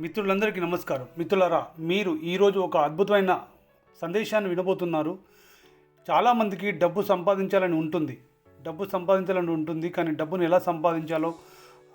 మిత్రులందరికీ నమస్కారం. మిత్రులరా మీరు ఈరోజు ఒక అద్భుతమైన సందేశాన్ని వినబోతున్నారు. చాలామందికి డబ్బు సంపాదించాలని ఉంటుంది. డబ్బు సంపాదించాలని ఉంటుంది కానీ డబ్బును ఎలా సంపాదించాలో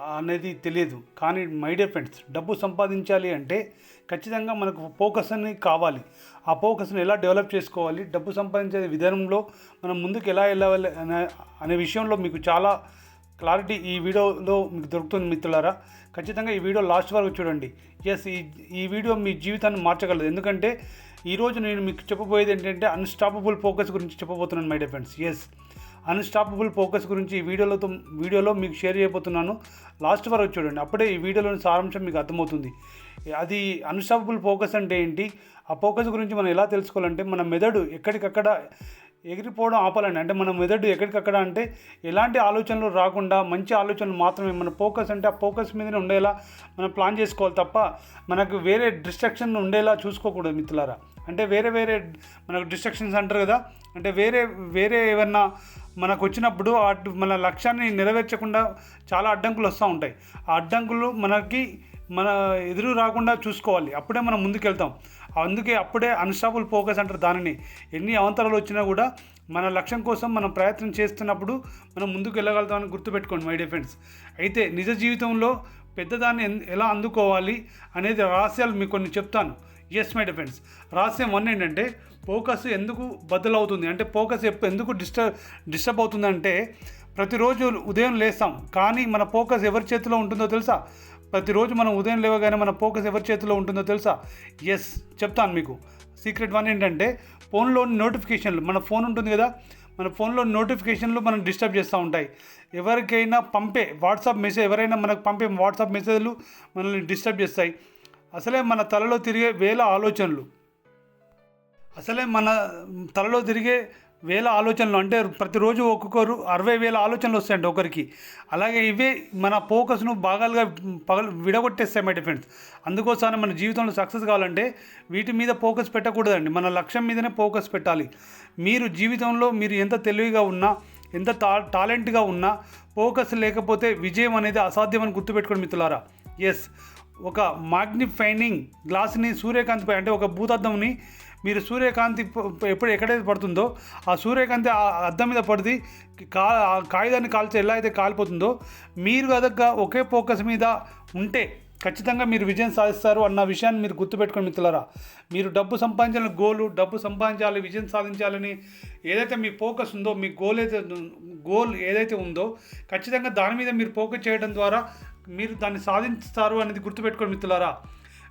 అనేది తెలియదు. కానీ మై డియర్ ఫ్రెండ్స్ డబ్బు సంపాదించాలి అంటే ఖచ్చితంగా మనకు ఫోకస్ అనేది కావాలి. ఆ ఫోకస్ని ఎలా డెవలప్ చేసుకోవాలి? డబ్బు సంపాదించే విధానంలో మనం ముందుకు ఎలా వెళ్ళాలి అనే అనే విషయంలో మీకు చాలా క్లారిటీ ఈ వీడియోలో మీకు దొరుకుతుంది మిత్రులారా. ఖచ్చితంగా ఈ వీడియో లాస్ట్ వరకు చూడండి. ఎస్ ఈ ఈ వీడియో మీ జీవితాన్ని మార్చగలదు. ఎందుకంటే ఈరోజు నేను మీకు చెప్పబోయేది ఏంటంటే అన్స్టాపబుల్ ఫోకస్ గురించి చెప్పబోతున్నాను my dear friends yes unstoppable focus గురించి ఈ వీడియోలో వీడియోలో మీకు షేర్ చేయబోతున్నాను. లాస్ట్ వరకు చూడండి. అప్పుడే ఈ వీడియోలోని సారాంశం మీకు అర్థమవుతుంది. అది అన్స్టాపబుల్ ఫోకస్ అంటే ఏంటి? ఆ ఫోకస్ గురించి మనం ఎలా తెలుసుకోవాలంటే మన మెదడు ఎక్కడికక్కడ ఎగిరిపోవడం ఆపాలండి. అంటే మన మెదడు ఎక్కడికక్కడ అంటే ఎలాంటి ఆలోచనలు రాకుండా మంచి ఆలోచనలు మాత్రమే. మన ఫోకస్ అంటే ఆ ఫోకస్ మీదనే ఉండేలా మనం ప్లాన్ చేసుకోవాలి తప్ప మనకు వేరే డిస్ట్రక్షన్ ఉండేలా చూసుకోకూడదు మిత్రులారా. అంటే వేరే వేరే మనకు డిస్ట్రక్షన్స్ అంటారు కదా. అంటే వేరే వేరే ఏమన్నా మనకు వచ్చినప్పుడు అటు మన లక్ష్యాన్ని నెరవేర్చకుండా చాలా అడ్డంకులు వస్తూ ఉంటాయి. ఆ అడ్డంకులు మనకి మన ఎదురు రాకుండా చూసుకోవాలి. అప్పుడే మనం ముందుకెళ్తాం. అందుకే అప్పుడే అన్స్టాపుల్ ఫోకస్ అంటారు దానిని. ఎన్ని అవంతరాలు వచ్చినా కూడా మన లక్ష్యం కోసం మనం ప్రయత్నం చేస్తున్నప్పుడు మనం ముందుకు వెళ్ళగలుగుతామని గుర్తుపెట్టుకోండి మై డియర్ ఫ్రెండ్స్ అయితే నిజ జీవితంలో పెద్దదాన్ని ఎన్- ఎలా అందుకోవాలి అనేది రహస్యాలు మీకు కొన్ని చెప్తాను. ఎస్ మై డిఫెన్స్ రహస్యం వన్ ఏంటంటే ఫోకస్ ఎందుకు బదులవుతుంది అంటే ఫోకస్ ఎప్పుడు ఎందుకు డిస్టర్బ్ డిస్టర్బ్ అవుతుందంటే ప్రతిరోజు ఉదయం లేస్తాం కానీ మన ఫోకస్ ఎవరి చేతిలో ఉంటుందో తెలుసా? ప్రతిరోజు మనం ఉదయం లేవగానే మన ఫోకస్ ఎవరి చేతిలో ఉంటుందో తెలుసా? ఎస్ చెప్తాను మీకు. సీక్రెట్ వన్ ఏంటంటే ఫోన్లోని నోటిఫికేషన్లు మన ఫోన్ ఉంటుంది కదా? మన ఫోన్లో నోటిఫికేషన్లు మనం డిస్టర్బ్ చేస్తూ ఉంటాయి. ఎవరికైనా పంపే వాట్సాప్ మెసేజ్ ఎవరైనా మనకు పంపే వాట్సాప్ మెసేజ్లు మనల్ని డిస్టర్బ్ చేస్తాయి. అసలే మన తలలో తిరిగే వేల ఆలోచనలు. అసలే మన తలలో తిరిగే వేల ఆలోచనలు అంటే ప్రతిరోజు ఒక్కొక్కరు అరవై వేల ఆలోచనలు వస్తాయండి ఒకరికి. అలాగే ఇవే మన ఫోకస్ను భాగాలుగా పగలు విడగొట్టేస్తాయి మై ఫ్రెండ్స్ అందుకోసమే మన జీవితంలో సక్సెస్ కావాలంటే వీటి మీద ఫోకస్ పెట్టకూడదండి. మన లక్ష్యం మీదనే ఫోకస్ పెట్టాలి. మీరు జీవితంలో మీరు ఎంత తెలివిగా ఉన్నా ఎంత టా టాలెంట్గా ఉన్నా ఫోకస్ లేకపోతే విజయం అనేది అసాధ్యమని గుర్తుపెట్టుకోండి మిత్రులారా. ఎస్ ఒక మాగ్నిఫైనింగ్ గ్లాస్ని సూర్యకాంతిపై అంటే ఒక భూతద్దంని మీరు సూర్యకాంతి ఎప్పుడు ఎక్కడైతే పడుతుందో ఆ సూర్యకాంతి ఆ అద్దం మీద పడితే కా ఆ కాగితాన్ని కాల్చే ఎలా అయితే కాలిపోతుందో మీరు కనుక ఒకే ఫోకస్ మీద ఉంటే ఖచ్చితంగా మీరు విజయం సాధిస్తారు అన్న విషయాన్ని మీరు గుర్తుపెట్టుకోండి మిత్రులారా. మీరు డబ్బు సంపాదించాలని గోలు డబ్బు సంపాదించాలి విజయం సాధించాలని ఏదైతే మీ ఫోకస్ ఉందో మీ గోల్ అయితే గోల్ ఏదైతే ఉందో ఖచ్చితంగా దాని మీద మీరు ఫోకస్ చేయడం ద్వారా మీరు దాన్ని సాధిస్తారు అనేది గుర్తుపెట్టుకోండి మిత్రులారా.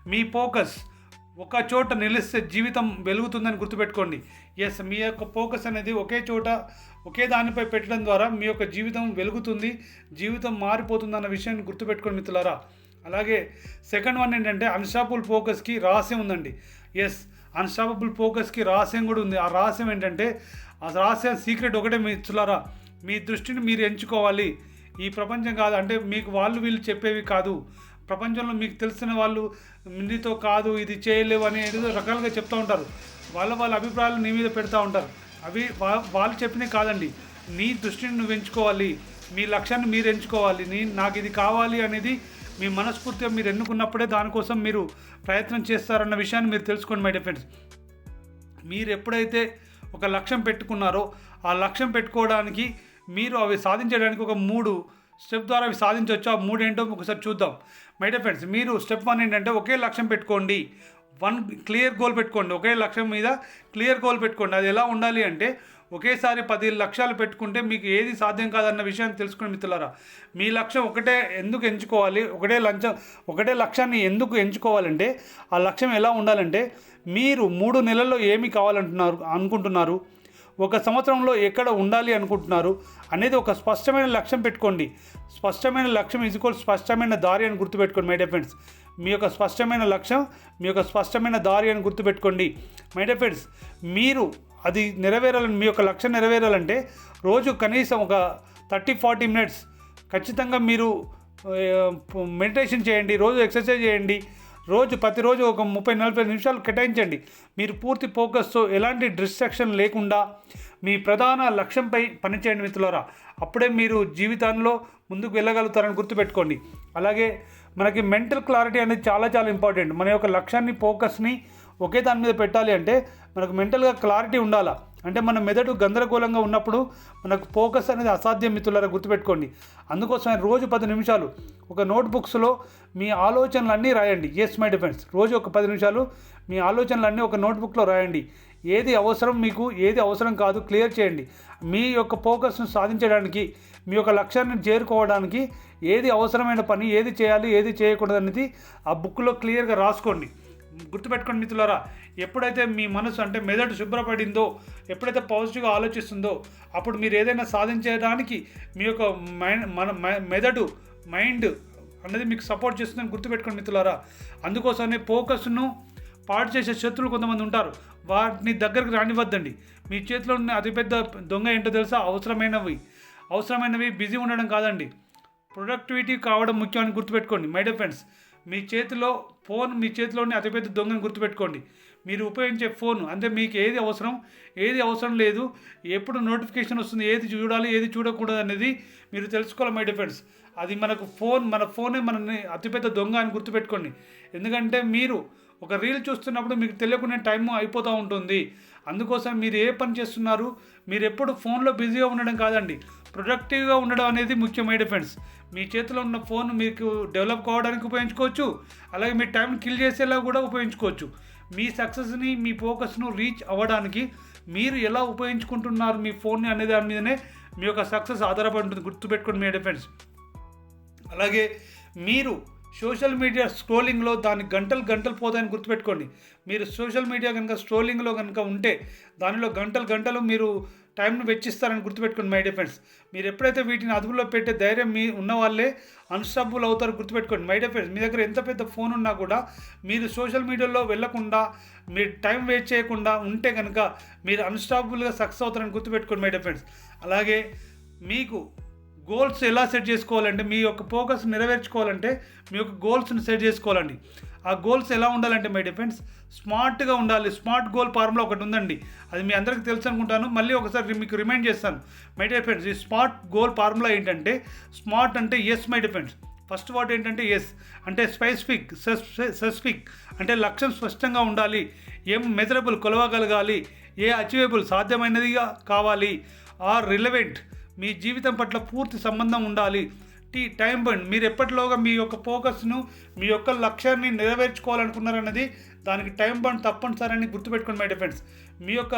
మీ ఫోకస్ ఒక చోట నిలిస్తే జీవితం వెలుగుతుందని గుర్తుపెట్టుకోండి. ఎస్ మీ యొక్క ఫోకస్ అనేది ఒకే చోట ఒకే దానిపై పెట్టడం ద్వారా మీ యొక్క జీవితం వెలుగుతుంది జీవితం మారిపోతుంది అన్న విషయాన్ని గుర్తుపెట్టుకోండి మిత్రులారా. అలాగే సెకండ్ వన్ ఏంటంటే అన్స్టాపుల్ ఫోకస్కి రహస్యం ఉందండి. ఎస్ అన్స్టాపబుల్ ఫోకస్కి రహస్యం కూడా ఉంది. ఆ రహస్యం ఏంటంటే ఆ రహస్యం సీక్రెట్ ఒకటే మిత్రులారా. మీ దృష్టిని మీరు ఎంచుకోవాలి. ఈ ప్రపంచం కాదు అంటే మీకు వాళ్ళు వీళ్ళు చెప్పేవి కాదు. ప్రపంచంలో మీకు తెలిసిన వాళ్ళు నీతో కాదు ఇది చేయలేవు అనేది రకాలుగా చెప్తూ ఉంటారు. వాళ్ళ వాళ్ళ అభిప్రాయాలు నీ మీద పెడతా ఉంటారు. అవి వా- వాళ్ళు చెప్పినవి కాదండి. నీ దృష్టిని నువ్వు ఎంచుకోవాలి. మీ లక్ష్యాన్ని మీరు ఎంచుకోవాలి. నీ నాకు ఇది కావాలి అనేది మీ మనస్ఫూర్తిగా మీరు ఎన్నుకున్నప్పుడే దానికోసం మీరు ప్రయత్నం చేస్తారన్న విషయాన్ని మీరు తెలుసుకోండి మై డిఫెండ్స్ మీరు ఎప్పుడైతే ఒక లక్ష్యం పెట్టుకున్నారో ఆ లక్ష్యం పెట్టుకోవడానికి మీరు అవి సాధించడానికి ఒక మూడు స్టెప్ ద్వారా అవి సాధించవచ్చు ఆ మూడేంటో ఒకసారి చూద్దాం. మై డియర్ ఫ్రెండ్స్ మీరు స్టెప్ వన్ ఏంటంటే ఒకే లక్ష్యం పెట్టుకోండి. వన్ క్లియర్ గోల్ పెట్టుకోండి. ఒకే లక్ష్యం మీద క్లియర్ గోల్ పెట్టుకోండి. అది ఎలా ఉండాలి అంటే ఒకేసారి పది లక్ష్యాలు పెట్టుకుంటే మీకు ఏది సాధ్యం కాదన్న విషయాన్ని తెలుసుకుని మిత్రులారా మీ లక్ష్యం ఒకటే ఎందుకు ఎంచుకోవాలి? ఒకటే లంచం ఒకటే లక్ష్యాన్ని ఎందుకు ఎంచుకోవాలంటే ఆ లక్ష్యం ఎలా ఉండాలంటే మీరు మూడు నెలల్లో ఏమి కావాలంటున్నారు అనుకుంటున్నారు? ఒక సంవత్సరంలో ఎక్కడ ఉండాలి అనుకుంటున్నారు అనేది ఒక స్పష్టమైన లక్ష్యం పెట్టుకోండి. స్పష్టమైన లక్ష్యం ఇజుకోల్ స్పష్టమైన దారి అని గుర్తుపెట్టుకోండి మై డియర్ మీ యొక్క స్పష్టమైన లక్ష్యం మీ యొక్క స్పష్టమైన దారి అని గుర్తుపెట్టుకోండి. మై డియర్ మీరు అది నెరవేరాలని మీ యొక్క లక్ష్యం నెరవేరాలంటే రోజు కనీసం ఒక థర్టీ ఫార్టీ మినిట్స్ ఖచ్చితంగా మీరు మెడిటేషన్ చేయండి రోజు ఎక్సర్సైజ్ చేయండి. రోజు ప్రతిరోజు ఒక ముప్పై నలభై నిమిషాలు కేటాయించండి. మీరు పూర్తి ఫోకస్తో ఎలాంటి డిస్ట్రాక్షన్ లేకుండా మీ ప్రధాన లక్ష్యంపై పనిచేయండి మిత్రులారా. అప్పుడే మీరు జీవితంలో ముందుకు వెళ్ళగలుగుతారని గుర్తుపెట్టుకోండి. అలాగే మనకి మెంటల్ క్లారిటీ అనేది చాలా చాలా ఇంపార్టెంట్. మన యొక్క లక్ష్యాన్ని ఫోకస్ని ఒకే దాని మీద పెట్టాలి అంటే మనకు మెంటల్గా క్లారిటీ ఉండాలా. అంటే మన మెదడు గందరగోళంగా ఉన్నప్పుడు మనకు ఫోకస్ అనేది అసాధ్యం మిత్రులారా గుర్తుపెట్టుకోండి. అందుకోసం రోజు పది నిమిషాలు ఒక నోట్బుక్స్లో మీ ఆలోచనలన్నీ రాయండి. ఎస్ మై డిఫెన్స్ రోజు ఒక పది నిమిషాలు మీ ఆలోచనలన్నీ ఒక నోట్బుక్లో రాయండి. ఏది అవసరం మీకు ఏది అవసరం కాదు క్లియర్ చేయండి. మీ యొక్క ఫోకస్ను సాధించడానికి మీ యొక్క లక్ష్యాన్ని చేరుకోవడానికి ఏది అవసరమైన పని ఏది చేయాలి ఏది చేయకూడదు అనేది ఆ బుక్లో క్లియర్గా రాసుకోండి. గుర్తుపెట్టుకోండి మిత్రులారా ఎప్పుడైతే మీ మనసు అంటే మెదడు శుభ్రపడిందో ఎప్పుడైతే పాజిటివ్గా ఆలోచిస్తుందో అప్పుడు మీరు ఏదైనా సాధించడానికి మీ యొక్క మైండ్ మన మెదడు మైండ్ అనేది మీకు సపోర్ట్ చేస్తుందని గుర్తుపెట్టుకోండి మిత్రులారా. అందుకోసమే ఫోకస్ను పాడు చేసే శత్రువులు కొంతమంది ఉంటారు. వాటిని దగ్గరికి రానివ్వద్దండి. మీ చేతిలో ఉన్న అతిపెద్ద దొంగ ఏంటో తెలుసా? అవసరమైనవి. అవసరమైనవి బిజీ ఉండడం కాదండి. ప్రొడక్టివిటీ కావడం ముఖ్యం అని గుర్తుపెట్టుకోండి మై డియర్ ఫ్రెండ్స్. మీ చేతిలో ఫోన్ మీ చేతిలోని అతిపెద్ద దొంగని గుర్తుపెట్టుకోండి. మీరు ఉపయోగించే ఫోన్. అంటే మీకు ఏది అవసరం? ఏది అవసరం లేదు. ఎప్పుడు నోటిఫికేషన్ వస్తుంది? ఏది చూడాలి? ఏది చూడకూడదు అనేది మీరు తెలుసుకోవాలి మై డిఫెండ్స్ అది మనకు ఫోన్ మన ఫోనే మనని అతిపెద్ద దొంగ అని గుర్తుపెట్టుకోండి. ఎందుకంటే మీరు ఒక రీల్ చూస్తున్నప్పుడు మీకు తెలియకుండా టైం అయిపోతూ ఉంటుంది. అందుకోసం మీరు ఏ పని చేస్తున్నారు? మీరు ఎప్పుడు ఫోన్లో బిజీగా ఉండడం కాదండి. ప్రొడక్టివ్గా ఉండడం అనేది ముఖ్యమైన ఫ్రెండ్స్. మీ చేతిలో ఉన్న ఫోన్ మీకు డెవలప్ కావడానికి ఉపయోగించుకోవచ్చు. అలాగే మీ టైం కిల్ చేసేలా కూడా ఉపయోగించుకోవచ్చు. మీ సక్సెస్ని మీ ఫోకస్ను రీచ్ అవ్వడానికి మీరు ఎలా ఉపయోగించుకుంటున్నారు మీ ఫోన్ని అనే దాని మీదనే మీ యొక్క సక్సెస్ ఆధారపడి ఉంటుంది. గుర్తుపెట్టుకోండి మీ డిఫెన్స్ అలాగే మీరు సోషల్ మీడియా స్క్రోలింగ్లో దాని గంటలు గంటలు పోతాయని గుర్తుపెట్టుకోండి. మీరు సోషల్ మీడియా కనుక స్క్రోలింగ్లో కనుక ఉంటే దానిలో గంటలు గంటలు మీరు టైంను వెచ్చిస్తారని గుర్తుపెట్టుకోండి మై డిఫెండ్స్ మీరు ఎప్పుడైతే వీటిని అదుపులో పెట్టే ధైర్యం మీ ఉన్న వాళ్ళే అన్స్టాపుల్ అవుతారు గుర్తుపెట్టుకోండి మై డిఫెండ్స్ మీ దగ్గర ఎంత పెద్ద ఫోన్ ఉన్నా కూడా మీరు సోషల్ మీడియాలో వెళ్ళకుండా మీరు టైం వేస్ట్ చేయకుండా ఉంటే కనుక మీరు అన్స్టాపుల్గా సక్సెస్ అవుతారని గుర్తుపెట్టుకోండి మై డిఫెండ్స్ అలాగే మీకు గోల్స్ ఎలా సెట్ చేసుకోవాలంటే మీ యొక్క ఫోకస్ నెరవేర్చుకోవాలంటే మీ యొక్క గోల్స్ని సెట్ చేసుకోవాలండి. ఆ గోల్స్ ఎలా ఉండాలంటే మై డిఫెండ్స్ స్మార్ట్గా ఉండాలి. స్మార్ట్ గోల్ ఫార్ములా ఒకటి ఉందండి. అది మీ అందరికీ తెలుసు అనుకుంటాను. మళ్ళీ ఒకసారి మీకు రిమైండ్ చేస్తాను. మై డిఫెండ్స్ ఈ స్మార్ట్ గోల్ ఫార్ములా ఏంటంటే స్మార్ట్ అంటే yes my defends first word ఏంటంటే ఎస్ అంటే స్పెసిఫిక్ స్పెసిఫిక్ అంటే లక్ష్యం స్పష్టంగా ఉండాలి. ఏం మెజరబుల్ కొలవగలగాలి. ఏ అచీవబుల్ సాధ్యమైనదిగా కావాలి. ఆర్ రిలవెంట్ మీ జీవితం పట్ల పూర్తి సంబంధం ఉండాలి. టీ టైం బండ్ మీరు ఎప్పటిలోగా మీ యొక్క ఫోకస్ను మీ యొక్క లక్ష్యాన్ని నెరవేర్చుకోవాలనుకున్నారన్నది దానికి టైం బండ్ తప్పనిసరి గుర్తుపెట్టుకోండి మై డిఫెండ్స్ మీ యొక్క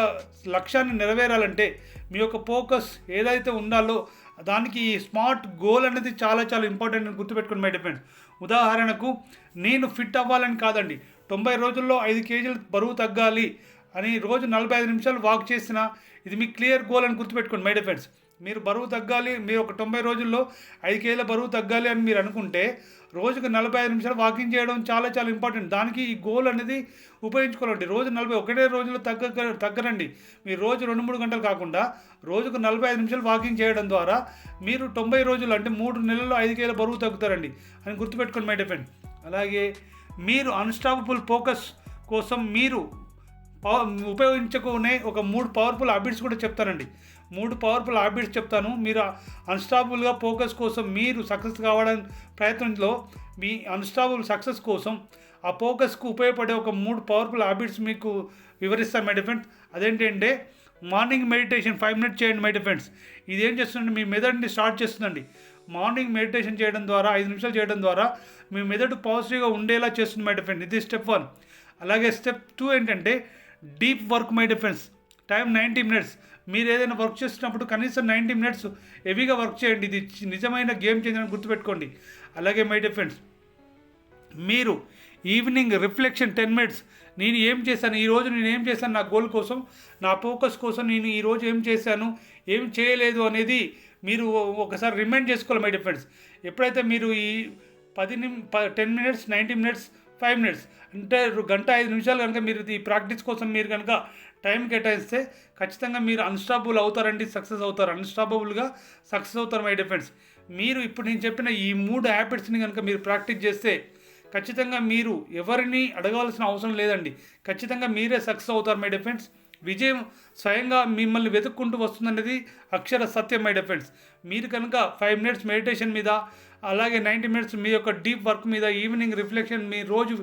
లక్ష్యాన్ని నెరవేరాలంటే మీ యొక్క ఫోకస్ ఏదైతే ఉండాలో దానికి ఈ స్మార్ట్ గోల్ అనేది చాలా చాలా ఇంపార్టెంట్ అని గుర్తుపెట్టుకోండి మై డిఫెండ్స్ ఉదాహరణకు నేను ఫిట్ అవ్వాలని కాదండి. తొంభై రోజుల్లో ఐదు కేజీలు బరువు తగ్గాలి అని రోజు నలభై ఐదు నిమిషాలు వాక్ చేసిన ఇది మీ క్లియర్ గోల్ అని గుర్తుపెట్టుకోండి మై డిఫెండ్స్ మీరు బరువు తగ్గాలి మీరు ఒక తొంభై రోజుల్లో ఐదు కేజీల బరువు తగ్గాలి అని మీరు అనుకుంటే రోజుకు నలభై ఐదు నిమిషాలు వాకింగ్ చేయడం చాలా చాలా ఇంపార్టెంట్. దానికి ఈ గోల్ అనేది ఉపయోగించుకోవాలండి. రోజు నలభై ఒకటే రోజుల్లో తగ్గ తగ్గరండి మీరు రోజు రెండు మూడు గంటలు కాకుండా రోజుకు నలభై ఐదు నిమిషాలు వాకింగ్ చేయడం ద్వారా మీరు తొంభై రోజులు అంటే మూడు నెలల్లో ఐదు కేజీల బరువు తగ్గుతారండి అని గుర్తుపెట్టుకోండి మై డిఫెండ్ అలాగే మీరు అన్స్టాపబుల్ ఫోకస్ కోసం మీరు ఉపయోగించుకునే ఒక మూడు పవర్ఫుల్ హ్యాబిట్స్ కూడా చెప్తానండి. మూడు పవర్ఫుల్ హ్యాబిట్స్ చెప్తాను. మీరు అన్స్టాపుల్గా ఫోకస్ కోసం మీరు సక్సెస్ కావడం ప్రయత్నంలో మీ అన్స్టాపుల్ సక్సెస్ కోసం ఆ ఫోకస్కు ఉపయోగపడే ఒక మూడు పవర్ఫుల్ హ్యాబిట్స్ మీకు వివరిస్తాను మై డిఫెండ్స్ అదేంటంటే మార్నింగ్ మెడిటేషన్ ఫైవ్ మినిట్స్ చేయండి మై డిఫెండ్స్ ఇది ఏం చేస్తుందండి మీ మెదడుని స్టార్ట్ చేస్తుందండి. మార్నింగ్ మెడిటేషన్ చేయడం ద్వారా ఐదు నిమిషాలు చేయడం ద్వారా మీ మెదడు పాజిటివ్గా ఉండేలా చేస్తుంది మై డిఫెండ్ ఇది స్టెప్ వన్ అలాగే స్టెప్ టూ ఏంటంటే deep work my defence time ninety minutes. మీరు ఏదైనా వర్క్ చేస్తున్నప్పుడు కనీసం నైంటీ మినిట్స్ హెవీగా వర్క్ చేయండి. ఇది నిజమైన గేమ్ చేంజ్ అని గుర్తుపెట్టుకోండి. అలాగే మై డిఫెన్స్ మీరు ఈవినింగ్ రిఫ్లెక్షన్ టెన్ మినిట్స్. నేను ఏం చేశాను? ఈరోజు నేను ఏం చేశాను? నా గోల్ కోసం నా ఫోకస్ కోసం నేను ఈరోజు ఏం చేశాను? ఏం చేయలేదు అనేది మీరు ఒకసారి రిమైండ్ చేసుకోవాలి మై డిఫెండ్స్ ఎప్పుడైతే మీరు ఈ పది నిమి ten minutes ninety minutes five minutes అంటే గంట ఐదు నిమిషాలు కనుక మీరు ఈ ప్రాక్టీస్ కోసం మీరు కనుక టైం కేటాయిస్తే ఖచ్చితంగా మీరు అన్స్టాపబుల్ అవుతారండి సక్సెస్ అవుతారు. అన్స్టాపబుల్గా సక్సెస్ అవుతారు మై డిఫెండ్స్ మీరు ఇప్పుడు నేను చెప్పిన ఈ మూడు హ్యాబిట్స్ని కనుక మీరు ప్రాక్టీస్ చేస్తే ఖచ్చితంగా మీరు ఎవరిని అడగాల్సిన అవసరం లేదండి. ఖచ్చితంగా మీరే సక్సెస్ అవుతారు మై డిఫెండ్స్ విజయం స్వయంగా మిమ్మల్ని వెతుక్కుంటూ వస్తుందనేది అక్షర సత్యం మై డిఫెండ్స్ మీరు కనుక ఫైవ్ మినిట్స్ మెడిటేషన్ మీద అలాగే నైంటీ మినిట్స్ మీ యొక్క డీప్ వర్క్ మీద ఈవినింగ్ రిఫ్లెక్షన్ మీ రోజు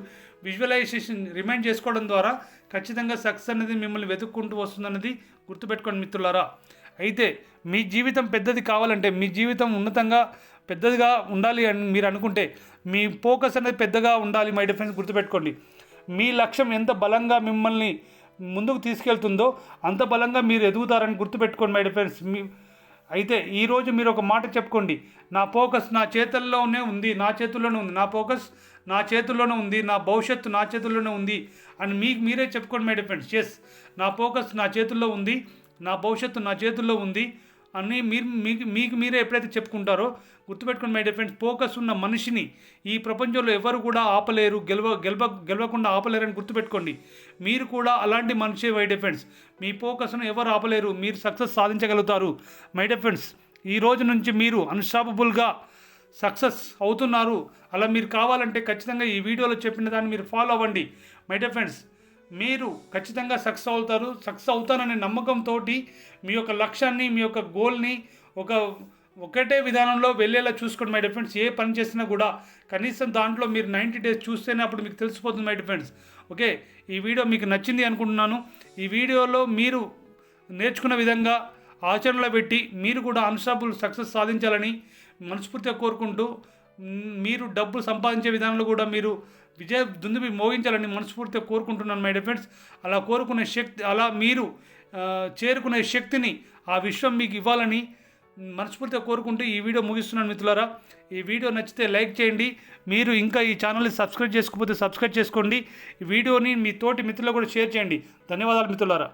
విజువలైజేషన్ రిమైండ్ చేసుకోవడం ద్వారా ఖచ్చితంగా సక్సెస్ అనేది మిమ్మల్ని వెతుక్కుంటూ వస్తుందన్నది గుర్తుపెట్టుకోండి మిత్రులారా. అయితే మీ జీవితం పెద్దది కావాలంటే మీ జీవితం ఉన్నతంగా పెద్దదిగా ఉండాలి అని మీరు అనుకుంటే మీ ఫోకస్ అనేది పెద్దగా ఉండాలి మై డిఫరెన్స్ గుర్తుపెట్టుకోండి. మీ లక్ష్యం ఎంత బలంగా మిమ్మల్ని ముందుకు తీసుకెళ్తుందో అంత బలంగా మీరు ఎదుగుతారని గుర్తుపెట్టుకోండి మై డిఫరెన్స్ మీ అయితే ఈరోజు మీరు ఒక మాట చెప్పుకోండి. నా ఫోకస్ నా చేతుల్లోనే ఉంది నా చేతుల్లోనే ఉంది. నా ఫోకస్ నా చేతుల్లోనే ఉంది నా భవిష్యత్తు నా చేతుల్లోనే ఉంది అని మీకు మీరే చెప్పుకోండి మై డిఫెండ్స్ ఎస్ నా ఫోకస్ నా చేతుల్లో ఉంది నా భవిష్యత్తు నా చేతుల్లో ఉంది. అని మీరు మీకు మీకు మీరే ఎప్పుడైతే చెప్పుకుంటారో గుర్తుపెట్టుకుని మై డిఫరెండ్స్ ఫోకస్ ఉన్న మనిషిని ఈ ప్రపంచంలో ఎవరు కూడా ఆపలేరు గెలవ గెలవ గెలవకుండా ఆపలేరని గుర్తుపెట్టుకోండి. మీరు కూడా అలాంటి మనిషి మై డిఫెండ్స్ మీ ఫోకస్ను ఎవరు ఆపలేరు మీరు సక్సెస్ సాధించగలుగుతారు. మై డిఫెండ్స్ ఈ రోజు నుంచి మీరు అన్స్టాపబుల్గా సక్సెస్ అవుతున్నారు. అలా మీరు కావాలంటే ఖచ్చితంగా ఈ వీడియోలో చెప్పిన దాన్ని మీరు ఫాలో అవ్వండి. మై డియర్ ఫ్రెండ్స్ మీరు ఖచ్చితంగా సక్సెస్ అవుతారు సక్సెస్ అవుతారనే నమ్మకంతో మీ యొక్క లక్ష్యాన్ని మీ యొక్క గోల్ని ఒక ఒకటే విధానంలో వెళ్ళేలా చూసుకోండి మై డిఫెండ్స్ ఏ పని చేసినా కూడా కనీసం దాంట్లో మీరు నైంటీ డేస్ చూస్తేనే అప్పుడు మీకు తెలిసిపోతుంది మై డిఫెండ్స్ ఓకే? ఈ వీడియో మీకు నచ్చింది అనుకుంటున్నాను. ఈ వీడియోలో మీరు నేర్చుకున్న విధంగా ఆచరణలో పెట్టి మీరు కూడా అన్స్టాపుల్ సక్సెస్ సాధించాలని మనస్ఫూర్తిగా కోరుకుంటూ మీరు డబ్బు సంపాదించే విధానంలో కూడా మీరు విజయ దుందుబి మోగించాలని మనస్ఫూర్తిగా కోరుకుంటున్నాను మై ఫ్రెండ్స్ అలా కోరుకునే శక్తి అలా మీరు చేరుకునే శక్తిని ఆ విశ్వం మీకు ఇవ్వాలని మనస్ఫూర్తిగా కోరుకుంటూ ఈ వీడియో ముగిస్తున్నాను మిత్రులారా. ఈ వీడియో నచ్చితే లైక్ చేయండి. మీరు ఇంకా ఈ ఛానల్ని సబ్స్క్రైబ్ చేసుకోకపోతే సబ్స్క్రైబ్ చేసుకోండి. ఈ వీడియోని మీ తోటి మిత్రులు కూడా షేర్ చేయండి. ధన్యవాదాలు మిత్రులారా.